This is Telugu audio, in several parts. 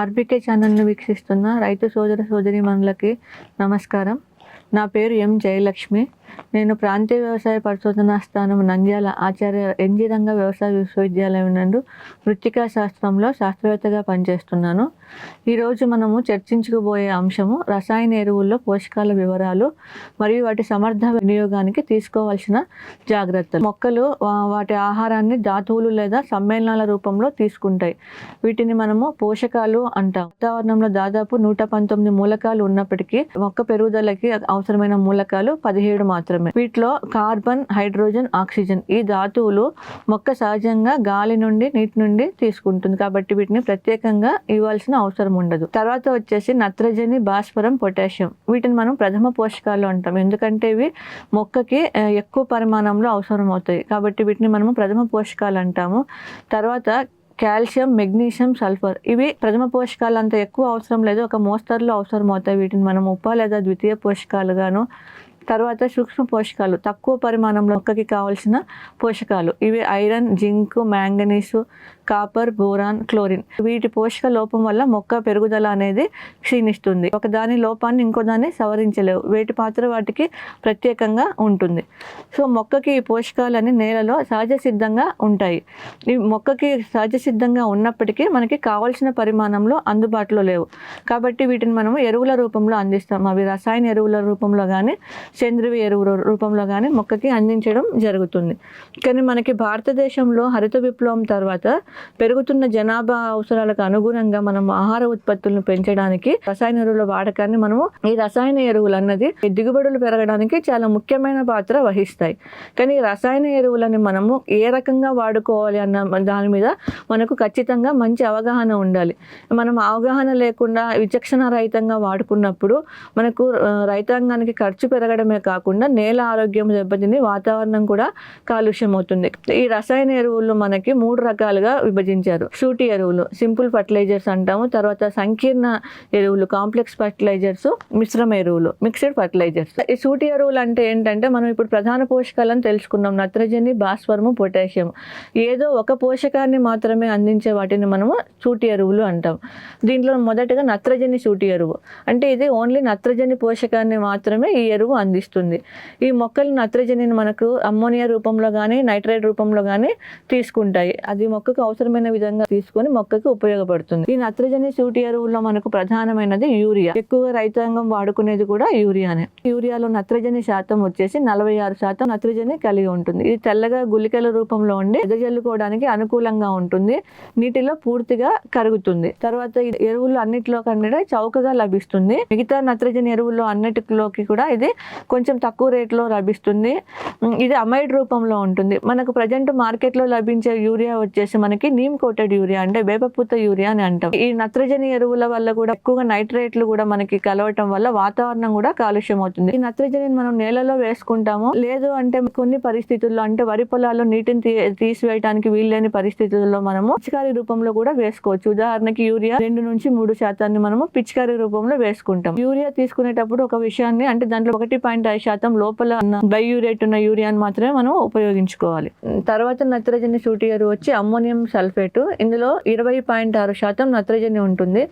ఆర్బీకే ఛానల్ను వీక్షిస్తున్న రైతు సోదర సోదరి మనులకి నమస్కారం. నా పేరు ఎం జయలక్ష్మి. నేను ప్రాంతీయ వ్యవసాయ పరిశోధనా స్థానం నంద్యాల ఆచార్య ఎన్జి రంగ వ్యవసాయ విశ్వవిద్యాలయం నందు మృత్తికా శాస్త్రంలో శాస్త్రవేత్తగా పనిచేస్తున్నాను. ఈరోజు మనము చర్చించుకుపోయే అంశము రసాయన ఎరువుల్లో పోషకాల వివరాలు మరియు వాటి సమర్థ వినియోగానికి తీసుకోవాల్సిన జాగ్రత్తలు. మొక్కలు వాటి ఆహారాన్ని ధాతువులు లేదా సమ్మేళనాల రూపంలో తీసుకుంటాయి. వీటిని మనము పోషకాలు అంటాం. వాతావరణంలో దాదాపు నూట పంతొమ్మిది మూలకాలు ఉన్నప్పటికీ మొక్క పెరుగుదలకి అవసరమైన మూలకాలు పదిహేడు మాత్రమే. వీటిలో కార్బన్ హైడ్రోజన్ ఆక్సిజన్ ఈ ధాతువులు మొక్క సహజంగా గాలి నుండి నీటి నుండి తీసుకుంటుంది. కాబట్టి వీటిని ప్రత్యేకంగా ఇవ్వాల్సిన అవసరం ఉండదు. తర్వాత వచ్చేసి నత్రజని భాస్వరం పొటాషియం. వీటిని మనం ప్రథమ పోషకాలు అంటాం. ఎందుకంటే ఇవి మొక్కకి ఎక్కువ పరిమాణంలో అవసరం అవుతాయి. కాబట్టి వీటిని మనము ప్రథమ పోషకాలు అంటాము. తర్వాత కాల్షియం మెగ్నీషియం సల్ఫర్. ఇవి ప్రథమ పోషకాలు అంత ఎక్కువ అవసరం లేదు. ఒక మోస్తరులో అవసరం అవుతాయి. వీటిని మనం ఉప లేదా ద్వితీయ పోషకాలుగాను తర్వాత సూక్ష్మ పోషకాలు. తక్కువ పరిమాణంలో మొక్కకి కావాల్సిన పోషకాలు. ఇవి iron zinc manganese copper boron chlorine. వీటి పోషక లోపం వల్ల మొక్క పెరుగుదల అనేది క్షీణిస్తుంది. ఒక దాని లోపాన్ని ఇంకో దాన్ని సవరించలేవు. వీటి పాత్ర వాటికి ప్రత్యేకంగా ఉంటుంది. సో మొక్కకి ఈ పోషకాలన్నీ నేలలో సహజ సిద్ధంగా ఉంటాయి. ఈ మొక్కకి సహజ సిద్ధంగా ఉన్నప్పటికీ మనకి కావాల్సిన పరిమాణంలో అందుబాటులో లేవు. కాబట్టి వీటిని మనము ఎరువుల రూపంలో అందిస్తాం. అవి రసాయన ఎరువుల రూపంలో కానీ సేంద్రియ ఎరువుల రూపంలో కానీ మొక్కకి అందించడం జరుగుతుంది. కానీ మనకి భారతదేశంలో హరిత విప్లవం తర్వాత పెరుగుతున్న జనాభా అవసరాలకు అనుగుణంగా మనం ఆహార ఉత్పత్తులను పెంచడానికి రసాయన ఎరువుల వాడకాన్ని మనము ఈ రసాయన ఎరువులు అన్నది దిగుబడులు పెరగడానికి చాలా ముఖ్యమైన పాత్ర వహిస్తాయి. కానీ రసాయన ఎరువులని మనము ఏ రకంగా వాడుకోవాలి అన్న దాని మీద మనకు ఖచ్చితంగా మంచి అవగాహన ఉండాలి. మనం అవగాహన లేకుండా విచక్షణ రహితంగా వాడుకున్నప్పుడు మనకు రైతాంగానికి ఖర్చు పెరగడమే కాకుండా నేల ఆరోగ్యం దెబ్బతిని వాతావరణం కూడా కాలుష్యం అవుతుంది ఈ రసాయన ఎరువులు మనకి మూడు రకాలుగా విభజించారు. సూటి ఎరువులు సింపుల్ ఫర్టిలైజర్స్ అంటాము. తర్వాత సంకీర్ణ ఎరువులు కాంప్లెక్స్ ఫర్టిలైజర్స్ మిశ్రమ ఎరువులు మిక్స్డ్ ఫర్టిలైజర్స్. ఈ సూటి ఎరువులు అంటే ఏంటంటే మనం ఇప్పుడు ప్రధాన పోషకాలను తెలుసుకున్నాం. నత్రజని భాస్వరము పొటాషియం. ఏదో ఒక పోషకాన్ని మాత్రమే అందించే వాటిని మనము సూటి ఎరువులు అంటాం. దీంట్లో మొదటగా నత్రజని సూటి ఎరువు. అంటే ఇది ఓన్లీ నత్రజని పోషకాన్ని మాత్రమే ఈ ఎరువు అందిస్తుంది. ఈ మొక్కలు నత్రజనిని మనకు అమ్మోనియా రూపంలో కానీ నైట్రేట్ రూపంలో కానీ తీసుకుంటాయి. అది మొక్కకు అవసరమైన విధంగా తీసుకొని మొక్కకి ఉపయోగపడుతుంది. ఈ నత్రజని సూటి ఎరువుల్లో మనకు ప్రధానమైనది యూరియా. ఎక్కువగా రైతాంగం వాడుకునేది కూడా యూరియానే. యూరియాలో నత్రజని శాతం వచ్చేసి నలభై ఆరు శాతం నత్రజని కలిగి ఉంటుంది. ఇది తెల్లగా గుళికల రూపంలో ఉండి ఎదజల్లుకోవడానికి అనుకూలంగా ఉంటుంది. నీటిలో పూర్తిగా కరుగుతుంది. తర్వాత ఈ ఎరువులు అన్నిటిలో కన్నా చౌకగా లభిస్తుంది. మిగతా నత్రజని ఎరువుల్లో అన్నిటిలోకి కూడా ఇది కొంచెం తక్కువ రేట్లో లభిస్తుంది. ఇది అమైడ్ రూపంలో ఉంటుంది. మనకు ప్రజెంట్ మార్కెట్లో లభించే యూరియా వచ్చేసి మనకి నీమ్ కోటెడ్ యూరియా అంటే వేపపూత యూరియా అని అంటాం. ఈ నత్రజని ఎరువుల వల్ల కూడా ఎక్కువగా నైట్రేట్లు కూడా మనకి కలవటం వల్ల వాతావరణం కూడా కాలుష్యం అవుతుంది. ఈ నత్రజనిని మనం నేలలో వేసుకుంటాము లేదు అంటే కొన్ని పరిస్థితుల్లో అంటే వరి పొలాల్లో నీటిని తీ- తీసివేయడానికి వీల్లేని పరిస్థితుల్లో మనము పిచికారీ రూపంలో కూడా వేసుకోవచ్చు. ఉదాహరణకి యూరియా రెండు నుంచి మూడు శాతాన్ని మనము పిచికారీ రూపంలో వేసుకుంటాం. యూరియా తీసుకునేటప్పుడు ఒక విషయాన్ని అంటే దాంట్లో ఒకటి పాయింట్ ఐదు శాతం లోపల ఉన్న బయోరేట్ ఉన్న యూరియాని మాత్రమే మనం ఉపయోగించుకోవాలి. తర్వాత నత్రజని సూటి ఎరువు వచ్చి అమ్మోనియం సల్ఫేట్. ఇందులో ఇరవై పాయింట్ ఆరు శాతం నత్రజని ఉంటుంది.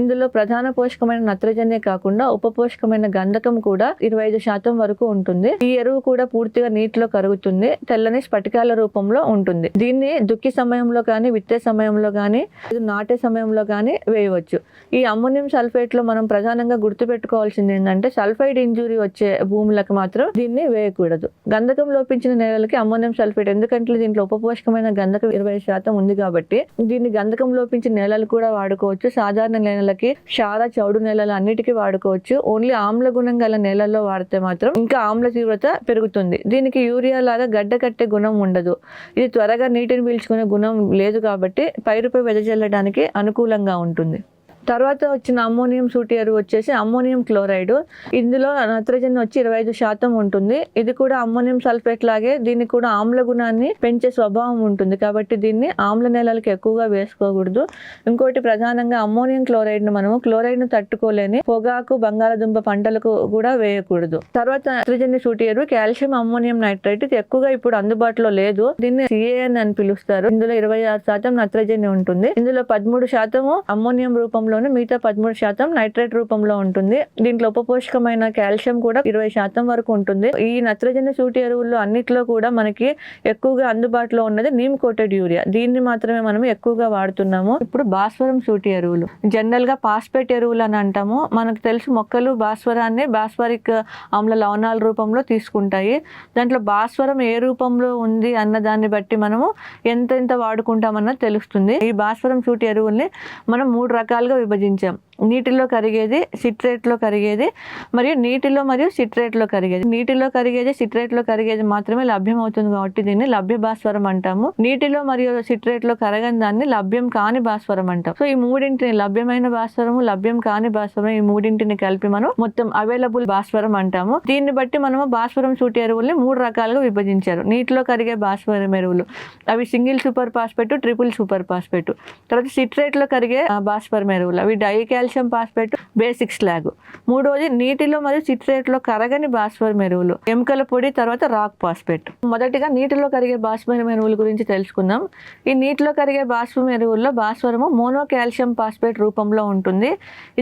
ఇందులో ప్రధాన పోషకమైన నత్రజనే కాకుండా ఉపపోషకమైన గంధకం కూడా ఇరవై ఐదు శాతం వరకు ఉంటుంది. ఈ ఎరువు కూడా పూర్తిగా నీటిలో కరుగుతుంది. తెల్లని స్ఫటికాల రూపంలో ఉంటుంది. దీన్ని దుక్కి సమయంలో కానీ విత్తే సమయంలో కానీ ఇది నాటే సమయంలో కానీ వేయవచ్చు. ఈ అమ్మోనియం సల్ఫేట్లో మనం ప్రధానంగా గుర్తుపెట్టుకోవాల్సింది ఏంటంటే సల్ఫైడ్ ఇంజురీ వచ్చే భూములకు మాత్రం దీన్ని వేయకూడదు. గంధకం లోపించిన నేలలకి అమ్మోనియం సల్ఫేట్. ఎందుకంటే దీంట్లో ఉపపోషకమైన గంధకం ఇరవై శాతం ఉంది. కాబట్టి దీన్ని గంధకం లోపించే నేలలు కూడా వాడుకోవచ్చు. సాధారణ నేలలకి శార చౌడు నేలలు అన్నిటికీ వాడుకోవచ్చు. ఓన్లీ ఆమ్ల గుణం గల నేలల్లో వాడితే మాత్రం ఇంకా ఆమ్ల తీవ్రత పెరుగుతుంది. దీనికి యూరియా లాగా గడ్డ కట్టే గుణం ఉండదు. ఇది త్వరగా నీటిని పీల్చుకునే గుణం లేదు కాబట్టి పైరుపై వెదజల్లడానికి అనుకూలంగా ఉంటుంది. తర్వాత వచ్చిన అమ్మోనియం సూటియరు వచ్చేసి అమ్మోనియం క్లోరైడ్. ఇందులో నత్రజని వచ్చి ఇరవై ఐదు శాతం ఉంటుంది. ఇది కూడా అమ్మోనియం సల్ఫేట్ లాగే దీనికి కూడా ఆమ్ల గుణాన్ని పెంచే స్వభావం ఉంటుంది. కాబట్టి దీన్ని ఆమ్ల నేలలకు ఎక్కువగా వేసుకోకూడదు. ఇంకోటి ప్రధానంగా అమ్మోనియం క్లోరైడ్ను మనము క్లోరైడ్ను తట్టుకోలేని పొగాకు బంగాళదుంప పంటలకు కూడా వేయకూడదు. తర్వాత నత్రజని సూటియరు కాల్షియం అమ్మోనియం నైట్రైట్. ఇది ఎక్కువగా ఇప్పుడు అందుబాటులో లేదు. దీన్ని సిఏఎన్ అని పిలుస్తారు. ఇందులో ఇరవై ఆరు శాతం నత్రజని ఉంటుంది. ఇందులో పదమూడు శాతము అమ్మోనియం రూపంలో రూపంలోను మిగతా పదమూడు శాతం నైట్రేట్ రూపంలో ఉంటుంది. దీంట్లో ఉపపోషకమైన కాల్షియం కూడా ఇరవై శాతం వరకు ఉంటుంది. ఈ నత్రజని సూటి ఎరువుల్లో అన్నిట్లో కూడా మనకి ఎక్కువగా అందుబాటులో ఉన్నది నీమ్ కోటెడ్ యూరియా. దీన్ని మాత్రమే మనం ఎక్కువగా వాడుతున్నాము. ఇప్పుడు భాస్వరం సూటి ఎరువులు. జనరల్గా పాస్పేట్ ఎరువులు అని అంటాము. మనకు తెలుసు మొక్కలు భాస్వరాన్ని భాస్వరిక్ ఆమ్ల లవణాల రూపంలో తీసుకుంటాయి. దాంట్లో భాస్వరం ఏ రూపంలో ఉంది అన్న దాన్ని బట్టి మనము ఎంత ఎంత వాడుకుంటామన్నది తెలుస్తుంది. ఈ భాస్వరం సూటి ఎరువుల్ని మనం మూడు రకాలుగా విభజించాం. నీటిలో కరిగేది సిట్రేట్లో కరిగేది మరియు నీటిలో మరియు సిట్రేట్లో కరిగేది. నీటిలో కరిగేది సిట్రేట్లో కరిగేది మాత్రమే లభ్యం అవుతుంది కాబట్టి దీన్ని లభ్య భాస్వరం అంటాము. నీటిలో మరియు సిట్రేట్లో కరగని దాన్ని లభ్యం కాని భాస్వరం అంటాం. సో ఈ మూడింటిని లభ్యమైన భాస్వరము లభ్యం కాని భాస్వరం ఈ మూడింటిని కలిపి మనం మొత్తం అవైలబుల్ భాస్వరం అంటాము. దీన్ని బట్టి మనము భాస్వరం సూటి ఎరువుల్ని మూడు రకాలుగా విభజించారు. నీటిలో కరిగే భాస్వరం ఎరువులు. అవి single super phosphate triple super phosphate తర్వాత సిట్రేట్లో కరిగే భాస్వరం ఎరువులు. అవి dical calcium phosphate basic slag మూడోది నీటిలో మరియు సిట్రేట్లో కరగని భాస్వరం ఎరువులు ఎముకల పొడి తర్వాత రాక్ ఫాస్ఫేట్. మొదటిగా నీటిలో కరిగే భాస్వరం ఎరువుల గురించి తెలుసుకుందాం. ఈ నీటిలో కరిగే భాస్వరం ఎరువుల్లో భాస్వరము మోనో కాల్షియం ఫాస్ఫేట్ రూపంలో ఉంటుంది.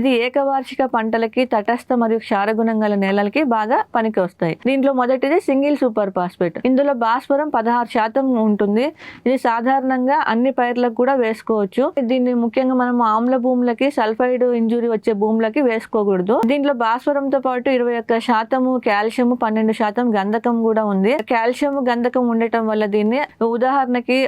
ఇది ఏకవార్షిక పంటలకి తటస్థ మరియు క్షారగుణం గల నేలలకి బాగా పనికి వస్తాయి. దీంట్లో మొదటిది సింగిల్ సూపర్ ఫాస్ఫేట్. ఇందులో భాస్వరం పదహారు శాతం ఉంటుంది. ఇది సాధారణంగా అన్ని పైర్లకు కూడా వేసుకోవచ్చు. దీన్ని ముఖ్యంగా మనం ఆమ్ల భూములకి సల్ఫైడ్ ఇంజురీ వచ్చే భూములకి వేసుకోకూడదు. దీంట్లో భాస్వరంతో పాటు ఇరవై ఒక్క శాతము కాల్షియం పన్నెండు శాతం గంధకం కూడా ఉంది. కాల్షియం గంధకం ఉండటం వల్ల దీన్ని ఉదాహరణకి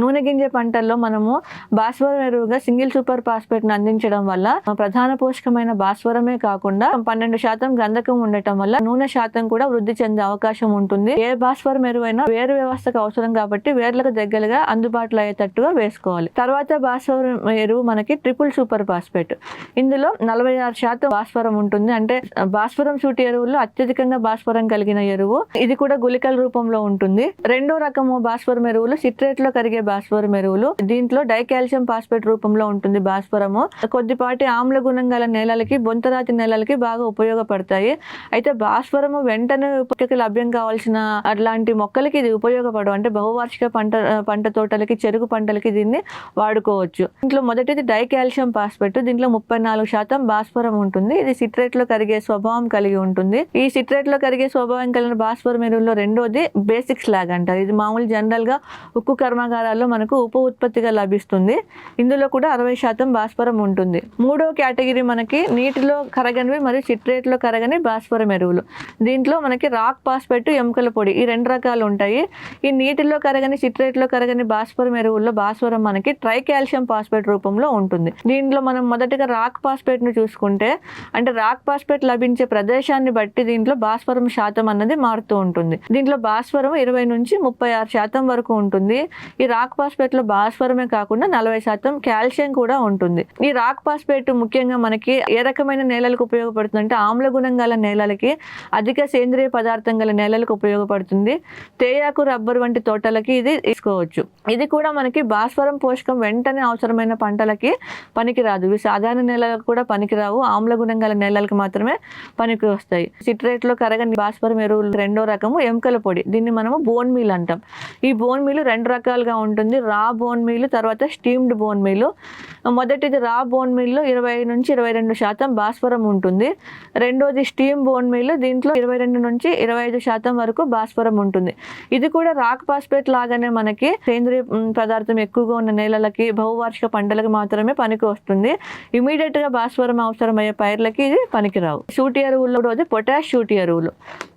నూనె గింజ పంటల్లో మనము భాస్వరం ఎరువుగా సింగిల్ సూపర్ ఫాస్ఫేట్ను అందించడం వల్ల ప్రధాన పోషకమైన భాస్వరమే కాకుండా పన్నెండు శాతం గంధకం ఉండటం వల్ల నూనె శాతం కూడా వృద్ధి చెందే అవకాశం ఉంటుంది. ఏ భాస్వరం ఎరువైనా వేరు వ్యవస్థకు అవసరం కాబట్టి వేర్లకు దగ్గరగా అందుబాటులో అయ్యేటట్టుగా వేసుకోవాలి. తర్వాత భాస్వరం ఎరువు మనకి ట్రిపుల్ సూపర్ ఫాస్ఫేట్. ఇందులో నలభై ఆరు శాతం భాస్వరం ఉంటుంది. అంటే భాస్వరం సూటి ఎరువుల్లో అత్యధికంగా భాస్వరం కలిగిన ఎరువు ఇది కూడా గుళికల రూపంలో ఉంటుంది. రెండో రకము భాస్వరం ఎరువులు సిట్రేట్లో కరిగే భాస్వరం ఎరువులు. దీంట్లో డైకాల్షియం ఫాస్ఫేట్ రూపంలో ఉంటుంది భాస్వరము. కొద్దిపాటి ఆమ్ల గుణం గల నేలలకి బొంతరాతి నేలలకి బాగా ఉపయోగపడతాయి. అయితే భాస్వరము వెంటనే ఉపయోగకి లభ్యం కావాల్సిన అట్లాంటి మొక్కలకి ఇది ఉపయోగపడవు. అంటే బహువార్షిక పంట పంట తోటలకి చెరుకు పంటలకి దీన్ని వాడుకోవచ్చు. దీంట్లో మొదటిది డైకాల్షియం ఫాస్ఫేట్. దీంట్లో ముప్పై ముప్పై నాలుగు శాతం భాస్వరం ఉంటుంది. ఇది సిట్రేట్లో కరిగే స్వభావం కలిగి ఉంటుంది. ఈ సిట్రేట్లో కరిగే స్వభావం కలిగిన భాస్వరం ఎరువుల్లో రెండోది బేసిక్ స్లాగ్ అంటారు. ఇది మామూలు జనరల్గా ఉక్కు కర్మాగారాల్లో మనకు ఉప ఉత్పత్తిగా లభిస్తుంది. ఇందులో కూడా అరవై శాతం భాస్వరం ఉంటుంది. మూడో కేటగిరీ మనకి నీటిలో కరగనివి మరియు సిట్రేట్లో కరగని భాస్వరం ఎరువులు. దీంట్లో మనకి రాక్ ఫాస్ఫేట్ ఎముకల పొడి ఈ రెండు రకాలు ఉంటాయి. ఈ నీటిలో కరగని సిట్రేట్లో కరగని భాస్వరం ఎరువుల్లో భాస్వరం మనకి ట్రై కాల్షియం ఫాస్ఫేట్ రూపంలో ఉంటుంది. దీంట్లో మనం మొదటగా రాక్ పాస్పేట్ను చూసుకుంటే అంటే రాక్ పాస్పేట్ లభించే ప్రదేశాన్ని బట్టి దీంట్లో భాస్వరం శాతం అన్నది మారుతూ ఉంటుంది. దీంట్లో భాస్వరం ఇరవై నుంచి ముప్పై ఆరు శాతం వరకు ఉంటుంది. ఈ రాక్ పాస్పేట్లో భాస్వరమే కాకుండా నలభై శాతం కాల్షియం కూడా ఉంటుంది. ఈ రాక్ ఫాస్ఫేట్ ముఖ్యంగా మనకి ఏ రకమైన నేలలకు ఉపయోగపడుతుంది అంటే ఆమ్ల గుణం గల నేలలకి అధిక సేంద్రియ పదార్థం గల నేలలకు ఉపయోగపడుతుంది. తేయాకు రబ్బర్ వంటి తోటలకి ఇది తీసుకోవచ్చు. ఇది కూడా మనకి భాస్వరం పోషకం వెంటనే అవసరమైన పంటలకి పనికిరాదు. ఇవి సాధారణ నేలలకు కూడా పనికిరావు. ఆమ్ల గుణం గల నేలలకు మాత్రమే పనికి వస్తాయి సిట్రేట్లో కరగని భాస్వరం ఎరువులు రెండో రకము ఎముకల పొడి. దీన్ని మనము బోన్ మీల్ అంటాం. ఈ బోన్ మీల్ రెండు రకాలుగా ఉంటుంది. రా బోన్ మీల్ తర్వాత స్టీమ్డ్ బోన్ మీల్. మొదటిది రా బోన్ మీల్లో ఇరవై నుంచి ఇరవై రెండు శాతం భాస్వరం ఉంటుంది. రెండోది స్టీమ్ బోన్ మీల్ దీంట్లో ఇరవై రెండు నుంచి ఇరవై ఐదు శాతం వరకు భాస్వరం ఉంటుంది. ఇది కూడా రాక్ ఫాస్ఫేట్ లాగానే మనకి సేంద్రియ పదార్థం ఎక్కువగా ఉన్న నేలలకి బహువార్షిక పంటలకు మాత్రమే పనికి వస్తుంది ఇమీడియట్ ఇమీడియట్గా భాస్వరం అవసరమయ్యే పైర్లకి ఇది పనికిరావు. షూటి ఎరువుల్లో రోజు పొటాష్ షూటి ఎరువులు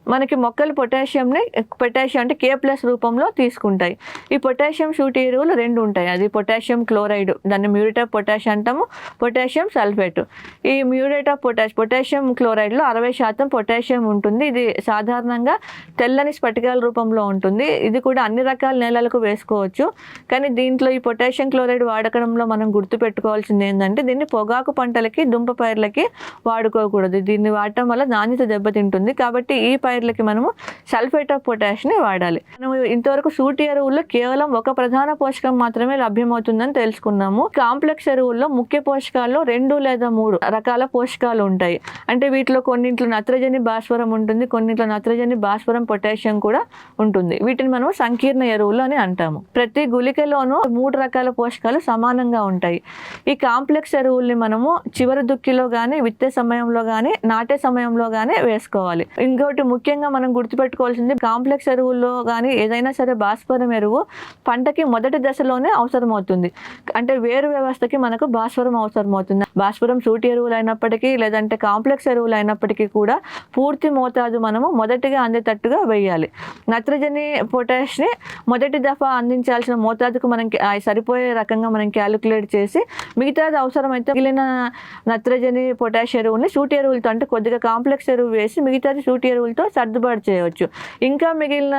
మనకి మొక్కలు పొటాషియంని పొటాషియం అంటే కే ప్లస్ రూపంలో తీసుకుంటాయి. ఈ పొటాషియం షూటి ఎరువులు రెండు ఉంటాయి. అది పొటాషియం క్లోరైడ్ దాన్ని మ్యూరేట్ ఆఫ్ పొటాష్ అంటాము. Potassium sulphate. ఈ మ్యూరేట్ ఆఫ్ పొటాష్ పొటాషియం క్లోరైడ్లో అరవై శాతం పొటాషియం ఉంటుంది. ఇది సాధారణంగా తెల్లని స్ఫటికాల రూపంలో ఉంటుంది. ఇది కూడా అన్ని రకాల నేలలకు వేసుకోవచ్చు. కానీ దీంట్లో ఈ పొటాషియం క్లోరైడ్ వాడకంలో మనం గుర్తుపెట్టుకోవాల్సింది ఏంటంటే దీన్ని పొగాకు పంటలకి దుంప పైర్లకి వాడుకోకూడదు. దీన్ని వాడటం వల్ల నాణ్యత దెబ్బతింటుంది. కాబట్టి ఈ పైర్ పైర్లకి మనము సల్ఫేట్ ఆఫ్ పొటాష్ని వాడాలి. మనము ఇంతవరకు సూటి ఎరువుల్లో కేవలం ఒక ప్రధాన పోషకం మాత్రమే లభ్యమవుతుందని తెలుసుకున్నాము. కాంప్లెక్స్ ఎరువుల్లో ముఖ్య పోషకాల్లో రెండు లేదా మూడు రకాల పోషకాలు ఉంటాయి. అంటే వీటిలో కొన్నింట్లో నత్రజని భాస్వరం ఉంటుంది కొన్నింట్లో నత్రజని భాస్వరం పొటాషియం కూడా ఉంటుంది. వీటిని మనం సంకీర్ణ ఎరువులు అని అంటాము. ప్రతి గుళికలోనూ మూడు రకాల పోషకాలు సమానంగా ఉంటాయి. ఈ కాంప్లెక్స్ ఎరువుల్ని మనము చివరి దుక్కిలో కానీ విత్తే సమయంలో కానీ నాటే సమయంలో కానీ వేసుకోవాలి. ఇంకోటి ముఖ్యంగా మనం గుర్తుపెట్టుకోవాల్సింది కాంప్లెక్స్ ఎరువుల్లో కానీ ఏదైనా సరే భాస్వరం ఎరువు పంటకి మొదటి దశలోనే అవసరమవుతుంది. అంటే వేరు వ్యవస్థకి మనకు భాస్వరం అవసరమవుతుంది. భాస్వరం సూటి ఎరువులు అయినప్పటికీ లేదంటే కాంప్లెక్స్ ఎరువులు అయినప్పటికీ కూడా పూర్తి మోతాదు మనము మొదటిగా అందేటట్టుగా వేయాలి నత్రజని పొటాష్ని మొదటి దఫా అందించాల్సిన మోతాదుకు మనం సరిపోయే రకంగా మనం క్యాలిక్యులేట్ చేసి మిగతాది అవసరమైతే మిగిలిన నత్రజని పొటాష్ ఎరువుని సూటి ఎరువులతో అంటే కొద్దిగా కాంప్లెక్స్ ఎరువు వేసి మిగతాది సూటి ఎరువులతో సర్దుబాటు చేయవచ్చు. ఇంకా మిగిలిన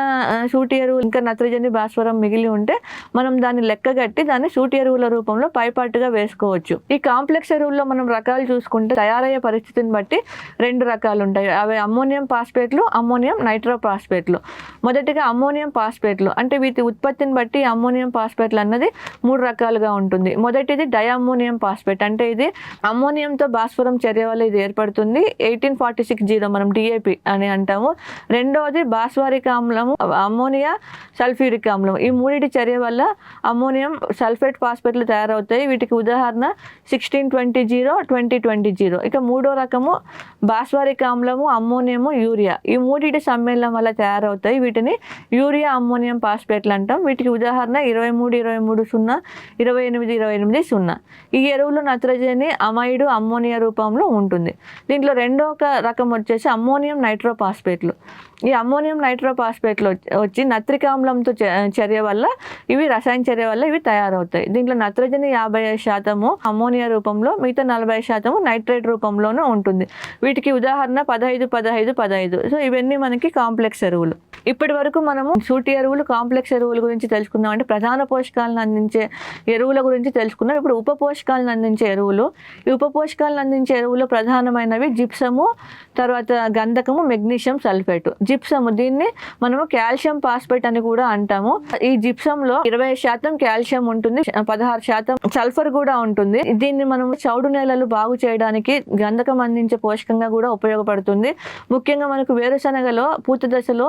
సూటి ఎరువు ఇంకా నత్రజని భాస్వరం మిగిలి ఉంటే మనం దాన్ని లెక్కగట్టి దాన్ని సూటి ఎరువుల రూపంలో పైపాటుగా వేసుకోవచ్చు. ఈ కాంప్లెక్స్ ఎరువుల్లో మనం రకాలు చూసుకుంటే తయారయ్యే పరిస్థితిని బట్టి రెండు రకాలు ఉంటాయి. అవి అమ్మోనియం పాస్పేట్లు అమ్మోనియం నైట్రో పాస్పేట్లు మొదటిగా అమ్మోనియం పాస్పేట్లు. అంటే వీటి ఉత్పత్తిని బట్టి అమ్మోనియం పాస్పేట్లు అన్నది మూడు రకాలుగా ఉంటుంది. మొదటిది డయామోనియం పాస్పేట్. అంటే ఇది అమ్మోనియంతో భాస్వరం చర్య వల్ల ఇది ఏర్పడుతుంది. ఎయిటీన్ ఫార్టీ సిక్స్ జీరో మనం డిఏపి అని అంటాము. రెండవది భాస్వరిక ఆమ్లము అమ్మోనియా సల్ఫ్యూరిక్ ఆమ్లం. ఈ మూడిటి చర్య వల్ల అమ్మోనియం సల్ఫేట్ పాస్పేట్లు తయారవుతాయి. వీటికి ఉదాహరణ sixteen twenty twenty zero twenty twenty zero. ఇక మూడో రకము బాస్వారిక ఆమ్లము అమ్మోనియము యూరియా. ఈ మూడిటి సమ్మేళనం వల్ల తయారవుతాయి. వీటిని యూరియా అమ్మోనియం పాస్పేట్లు అంటాం. వీటికి ఉదాహరణ ఇరవై మూడు ఇరవై మూడు సున్నా ఇరవై ఎనిమిది ఇరవై ఎనిమిది సున్నా. ఈ ఎరువులు నత్రజని అమైడు అమ్మోనియా రూపంలో ఉంటుంది. దీంట్లో రెండో ఒక రకం వచ్చేసి అమ్మోనియం నైట్రో పాస్పేట్లు ఈ అమ్మోనియం నైట్రోఫాస్ఫేట్లో వచ్చి- వచ్చి ఆమ్లంతో చ- చర్య వల్ల ఇవి రసాయన చర్య వల్ల ఇవి తయారవుతాయి. దీంట్లో నత్రజని యాభై శాతము అమ్మోనియా రూపంలో మిగతా నలభై శాతము నైట్రేట్ రూపంలోనూ ఉంటుంది. వీటికి ఉదాహరణ పదహైదు పదహైదు పదహైదు. సో ఇవన్నీ మనకి కాంప్లెక్స్ ఎరువులు. ఇప్పటి వరకు మనము సూటి ఎరువులు కాంప్లెక్స్ ఎరువుల గురించి తెలుసుకున్నాం అంటే ప్రధాన పోషకాలను అందించే ఎరువుల గురించి తెలుసుకున్నాం. ఇప్పుడు ఉప పోషకాలను అందించే ఎరువులు. ఈ ఉప పోషకాలను అందించే ఎరువులు ప్రధానమైనవి జిప్సము తర్వాత గంధకము మెగ్నీషియం సల్ఫేటు. జిప్సమ్ దీన్ని మనము కాల్షియం పాస్పేట్ అని కూడా అంటాము. ఈ జిప్సమ్లో ఇరవై శాతం కాల్షియం ఉంటుంది పదహారు శాతం సల్ఫర్ కూడా ఉంటుంది. దీన్ని మనం చౌడు నేలలు బాగు చేయడానికి గంధకం అందించే పోషకంగా కూడా ఉపయోగపడుతుంది. ముఖ్యంగా మనకు వేరుశనగలో పూత దశలో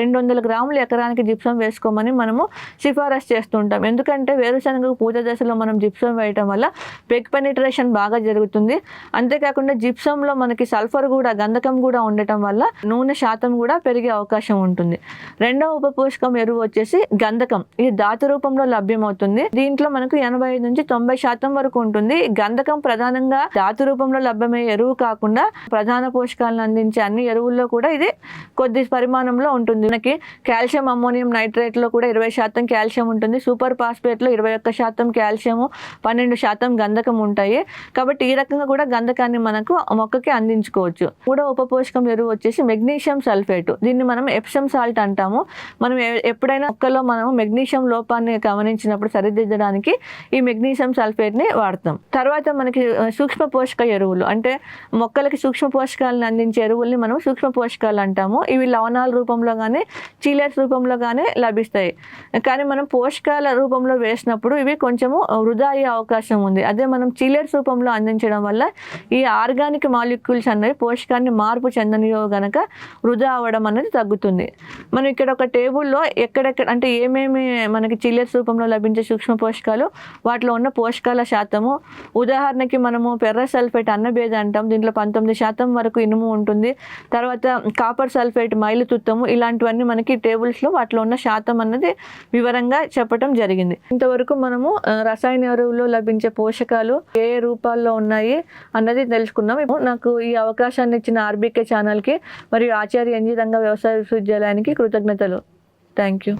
రెండు వందల గ్రాములు ఎకరానికి జిప్సం వేసుకోమని మనము సిఫారసు చేస్తుంటాం. ఎందుకంటే వేరుశనగ పూత దశలో మనం జిప్సం వేయటం వల్ల పెగ్ పెనిట్రేషన్ బాగా జరుగుతుంది. అంతేకాకుండా జిప్సంలో మనకి సల్ఫర్ కూడా గంధకం కూడా ఉండటం వల్ల నూనె శాతం కూడా పెరిగే అవకాశం ఉంటుంది. రెండవ ఉప పోషకం ఎరువు వచ్చేసి గంధకం. ఇది ధాతు రూపంలో లభ్యమవుతుంది. దీంట్లో మనకు ఎనభై ఐదు నుంచి తొంభై శాతం వరకు ఉంటుంది. ఈ గంధకం ప్రధానంగా ధాతు రూపంలో లభ్యమయ్యే ఎరువు కాకుండా ప్రధాన పోషకాలను అందించే అన్ని ఎరువుల్లో కూడా ఇది కొద్ది పరిమాణంలో ఉంటుంది. మనకి కాల్షియం అమ్మోనియం నైట్రేట్లో కూడా ఇరవై శాతం కాల్షియం ఉంటుంది. సూపర్ ఫాస్ఫేట్లో ఇరవై ఒక్క శాతం కాల్షియము పన్నెండు శాతం గంధకం ఉంటాయి. కాబట్టి ఈ రకంగా కూడా గంధకాన్ని మనకు మొక్కకి అందించుకోవచ్చు. మూడో ఉప పోషకం ఎరువు వచ్చేసి మెగ్నీషియం సల్ఫేట్. దీన్ని మనం ఎప్సమ్ సాల్ట్ అంటాము. మనం ఎప్పుడైనా మొక్కలో మనం మెగ్నీషియం లోపాన్ని గమనించినప్పుడు సరిదిద్దడానికి ఈ మెగ్నీషియం సల్ఫేట్ని వాడతాం. తర్వాత మనకి సూక్ష్మ పోషక ఎరువులు. అంటే మొక్కలకి సూక్ష్మ పోషకాలను అందించే ఎరువుల్ని మనం సూక్ష్మ పోషకాలు అంటాము. ఇవి లవణాల రూపంలో కానీ చీలర్స్ రూపంలో కానీ లభిస్తాయి. కానీ మనం పోషకాల రూపంలో వేసినప్పుడు ఇవి కొంచెము వృధా అయ్యే అవకాశం ఉంది. అదే మనం చీలర్స్ రూపంలో అందించడం వల్ల ఈ ఆర్గానిక్ మాలిక్యూల్స్ అనేవి పోషకాన్ని మార్పు చెందనియో గనక వృధా రావడం అనేది తగ్గుతుంది. మనం ఇక్కడ ఒక టేబుల్లో ఎక్కడెక్కడ అంటే ఏమేమి మనకి చిల్లెస్ రూపంలో లభించే సూక్ష్మ పోషకాలు వాటిలో ఉన్న పోషకాల శాతము ఉదాహరణకి మనము పెర్ర సల్ఫేట్ అన్నబేద అంటాం దీంట్లో పంతొమ్మిది శాతం వరకు ఇనుము ఉంటుంది తర్వాత కాపర్ సల్ఫేట్ మైలుతుత్తము ఇలాంటివన్నీ మనకి టేబుల్స్లో వాటిలో ఉన్న శాతం అన్నది వివరంగా చెప్పటం జరిగింది. ఇంతవరకు మనము రసాయన ఎరువుల్లో లభించే పోషకాలు ఏ రూపాల్లో ఉన్నాయి అన్నది తెలుసుకున్నాం. నాకు ఈ అవకాశాన్ని ఇచ్చిన ఆర్బీకే ఛానల్కి మరియు ఆచార్య ఎన్జీ తెలంగాణ వ్యవసాయ విశ్వవిద్యాలయానికి కృతజ్ఞతలు. Thank you